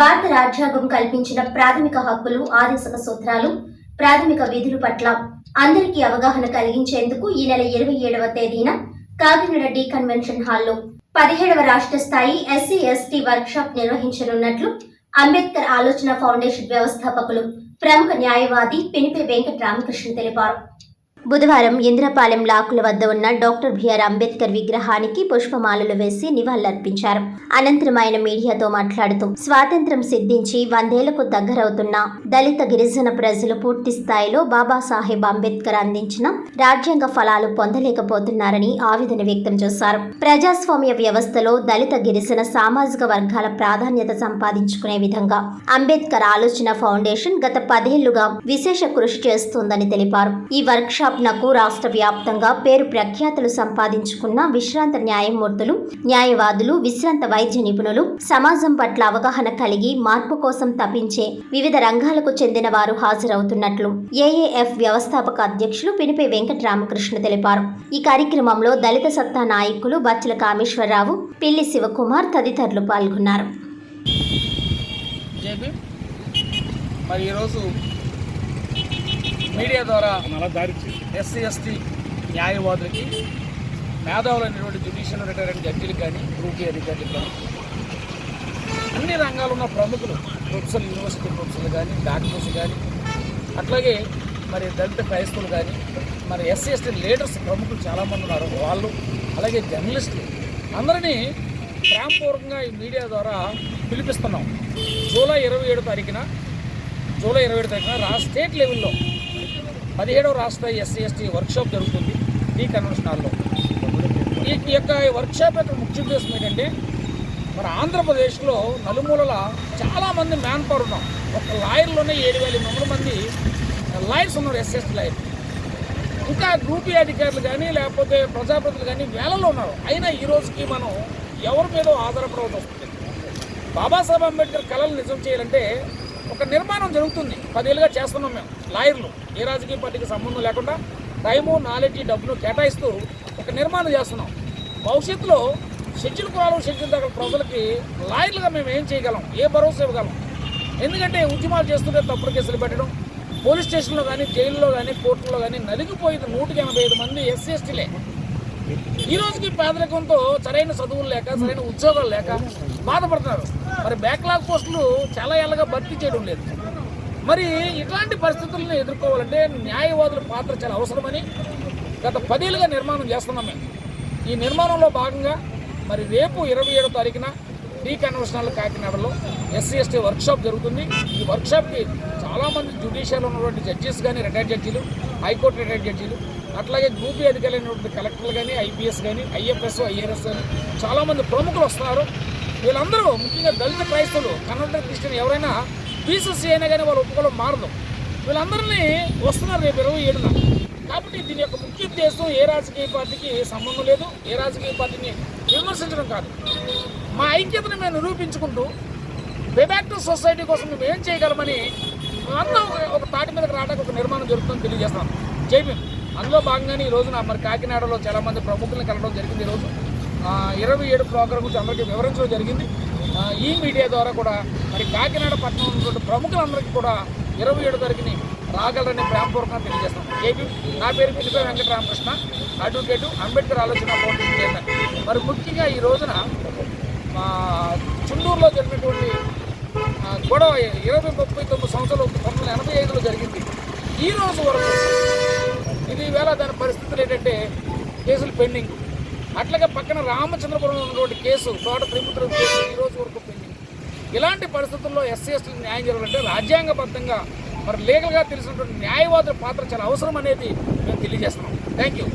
భారత రాజ్యాంగం కల్పించిన ప్రాథమిక హక్కులు ఆదేశక సూత్రాలు ప్రాథమిక విధులు పట్ల అందరికీ అవగాహన కలిగించేందుకు ఈ నెల ఇరవై ఏడవ తేదీన కాకినాడ డి కన్వెన్షన్ హాల్లో పదిహేడవ రాష్ట్ర స్థాయి ఎస్సీ ఎస్టీ వర్క్షాప్ నిర్వహించనున్నట్లు అంబేద్కర్ ఆలోచన ఫౌండేషన్ వ్యవస్థాపకులు ప్రముఖ న్యాయవాది పినిపే వెంకట రామకృష్ణ తెలిపారు. బుధవారం ఇంద్రపాలెం లాకుల వద్ద ఉన్న డాక్టర్ బిఆర్ అంబేద్కర్ విగ్రహానికి పుష్పమాలలు వేసి నివాళులర్పించారు. అనంతరం ఆయన మీడియాతో మాట్లాడుతూ స్వాతంత్ర్యం సిద్ధించి వందేళ్ళకు దగ్గరవుతున్న దళిత గిరిజన ప్రజలు పూర్తి స్థాయిలో బాబాసాహెబ్ అంబేద్కర్ అందించిన రాజ్యాంగ ఫలాలు పొందలేకపోతున్నారని ఆవేదన వ్యక్తం చేశారు. ప్రజాస్వామ్య వ్యవస్థలో దళిత గిరిజన సామాజిక వర్గాల ప్రాధాన్యత సంపాదించుకునే విధంగా అంబేద్కర్ ఆలోచన ఫౌండేషన్ గత పదేళ్ళుగా విశేష కృషి చేస్తోందని తెలిపారు. ఈ వర్క్షాప్ స్థాపనకు రాష్ట్ర వ్యాప్తంగా పేరు ప్రఖ్యాతులు సంపాదించుకున్న విశ్రాంత న్యాయమూర్తులు న్యాయవాదులు విశ్రాంత వైద్య నిపుణులు సమాజం పట్ల అవగాహన కలిగి మార్పు కోసం తపించే వివిధ రంగాలకు చెందిన వారు హాజరవుతున్నట్లు ఏఏఎఫ్ వ్యవస్థాపక అధ్యక్షులు పినిపే వెంకట రామకృష్ణ తెలిపారు. ఈ కార్యక్రమంలో దళిత సత్తా నాయకులు బచ్చల కామేశ్వరరావు పిల్లి శివకుమార్ తదితరులు పాల్గొన్నారు. మరి ఈరోజు మీడియా ద్వారా ఎస్సీ ఎస్టీ న్యాయవాదులకి మేధావులైనటువంటి జ్యుడిషియల్ రిటైర్డ్ జడ్జీలకు కానీ గ్రూప్ ఏ అధికారులకు కానీ అన్ని రంగాల్లో ఉన్న ప్రముఖులు ప్రొఫెసర్ యూనివర్సిటీ ప్రొఫెసర్లు కానీ డాక్టర్స్ కానీ అట్లాగే మరి దళిత క్రైస్తవులు కానీ మరి ఎస్సీ ఎస్టీ లీడర్స్ ప్రముఖులు చాలామంది ఉన్నారు. వాళ్ళు అలాగే జర్నలిస్టులు. అందరినీ ప్రేమపూర్వకంగా ఈ మీడియా ద్వారా పిలిపిస్తున్నాం. జూలై ఇరవై ఏడు తారీఖున జూలై ఇరవై ఏడు తారీఖున రా స్టేట్ లెవెల్లో పదిహేడవ రాష్ట్ర ఎస్సీ ఎస్టీ వర్క్షాప్ జరుగుతుంది ఈ కన్వెన్షన్ హాల్లో. ఈ యొక్క వర్క్షాప్ యొక్క ముఖ్య ఉద్దేశం ఏంటంటే మన ఆంధ్రప్రదేశ్లో నలుమూలల చాలామంది మ్యాన్ పవర్ ఉన్నాం. ఒక లాయర్లోనే ఏడు వేల ఎనిమిది మంది లాయర్స్ ఉన్నారు ఎస్ఎస్టీ లాయర్ ఇంకా గ్రూపీ అధికారులు కానీ లేకపోతే ప్రజాప్రతినిధులు కానీ వేలలో ఉన్నారు. అయినా ఈ రోజుకి మనం ఎవరి మీద ఆధారపడవలసి వస్తుంది? బాబాసాహెబ్ అంబేద్కర్ కళలు నిజం చేయాలంటే ఒక నిర్మాణం జరుగుతుంది. పదేళ్ళుగా చేస్తున్నాం మేము. లాయర్లు. ఏ రాజకీయ పార్టీకి సంబంధం లేకుండా టైము నాలెడ్జ్ డబ్బును కేటాయిస్తూ ఒక నిర్మాణం చేస్తున్నాం. భవిష్యత్తులో షెడ్యూల్ కులాలు షెడ్యూల్ దగ్గర ప్రజలకి లాయర్లుగా మేము ఏం చేయగలం? ఏ భరోసా ఇవ్వగలం? ఎందుకంటే ఉద్యమాలు చేస్తుంటే తప్పుడు కేసులు పెట్టడం పోలీస్ స్టేషన్లో కానీ జైల్లో కానీ కోర్టులో కానీ నలిగిపోయింది నూటికి ఎనభై ఐదు మంది ఎస్సీ ఎస్టీలే. ఈ రోజుకి పేదరికంతో సరైన చదువులు లేక సరైన ఉద్యోగాలు లేక బాధపడుతున్నారు. మరి బ్యాక్లాగ్ పోస్టులు చాలా ఏళ్ళగా భర్తీ చేయడం లేదు. మరి ఇట్లాంటి పరిస్థితులను ఎదుర్కోవాలంటే న్యాయవాదుల పాత్ర చాలా అవసరమని గత పదేళ్ళుగా నిర్మాణం చేస్తున్నాం మేము. ఈ నిర్మాణంలో భాగంగా మరి రేపు ఇరవై ఏడో తారీఖున టీ కాకినాడలో ఎస్సీ ఎస్టీ వర్క్షాప్ జరుగుతుంది. ఈ వర్క్షాప్కి చాలామంది జ్యుడిషియల్ ఉన్నటువంటి జడ్జెస్ కానీ రిటైర్డ్ జడ్జీలు హైకోర్టు రిటైర్డ్ జడ్జీలు అట్లాగే గ్రూప్ అధికారులైనటువంటి కలెక్టర్లు కానీ ఐపీఎస్ కానీ ఐఎఫ్ఎస్ ఐఆర్ఎస్ కానీ చాలామంది ప్రముఖులు వస్తున్నారు. వీళ్ళందరూ ముఖ్యంగా దళిత క్రైస్తవులు కన్నడ క్రిస్టియన్ ఎవరైనా బీసీసీ అయినా కానీ వాళ్ళు ఒప్పుకోవడం మారదు. వీళ్ళందరినీ వస్తున్నారు రేపు ఇరవై ఏడున. కాబట్టి దీని యొక్క ముఖ్య ఉద్దేశం ఏ రాజకీయ పార్టీకి సంబంధం లేదు ఏ రాజకీయ పార్టీని విమర్శించడం కాదు. మా ఐక్యతను మేము నిరూపించుకుంటూ బెబ్యాక్ టు సొసైటీ కోసం మేము ఏం చేయగలమని అందరం ఒక- తాటి మీదకి రావడానికి ఒక నిర్మాణం జరుగుతుందని తెలియజేస్తాం జై భీమ్. అందులో భాగంగానే ఈ రోజున మరి కాకినాడలో చాలామంది ప్రముఖులను కలవడం జరిగింది ఈరోజు ఇరవై ఏడు ప్రోగ్రాం గురించి అందరికీ వివరించడం జరిగింది. ఈ మీడియా ద్వారా కూడా మరి కాకినాడ పట్టణం ఉన్నటువంటి ప్రముఖులందరికీ కూడా ఇరవై ఏడు తారీఖుని రాగలరని ప్రేమపూర్వకంగా తెలియజేస్తాం. ఏపీ నా పేరు పిలిపే వెంకటరామకృష్ణ. అడ్వకేటు అంబేద్కర్ ఆలోచన ఫౌండేషన్ చైర్మన్. మరి ముఖ్యంగా ఈ రోజున చుండూరులో జరిగినటువంటి గొడవ ఇరవై ముప్పై తొమ్మిది సంవత్సరాలు పంతొమ్మిది వందల ఎనభై ఐదులో జరిగింది. ఈ రోజు వరకు ఇదివేళ దాని పరిస్థితులు ఏంటంటే కేసులు పెండింగ్. అట్లాగే పక్కన రామచంద్రపురం ఉన్నటువంటి కేసు తోట త్రిపుత్ర కేసు ఈ రోజు వరకు పెండింగ్. ఇలాంటి పరిస్థితుల్లో ఎస్సీ ఎస్టీలకు న్యాయం జరగాలంటే రాజ్యాంగబద్ధంగా మరి లీగల్గా తెలిసినటువంటి న్యాయవాదుల పాత్ర చాలా అవసరం అనేది మేము తెలియజేస్తున్నాం. Thank you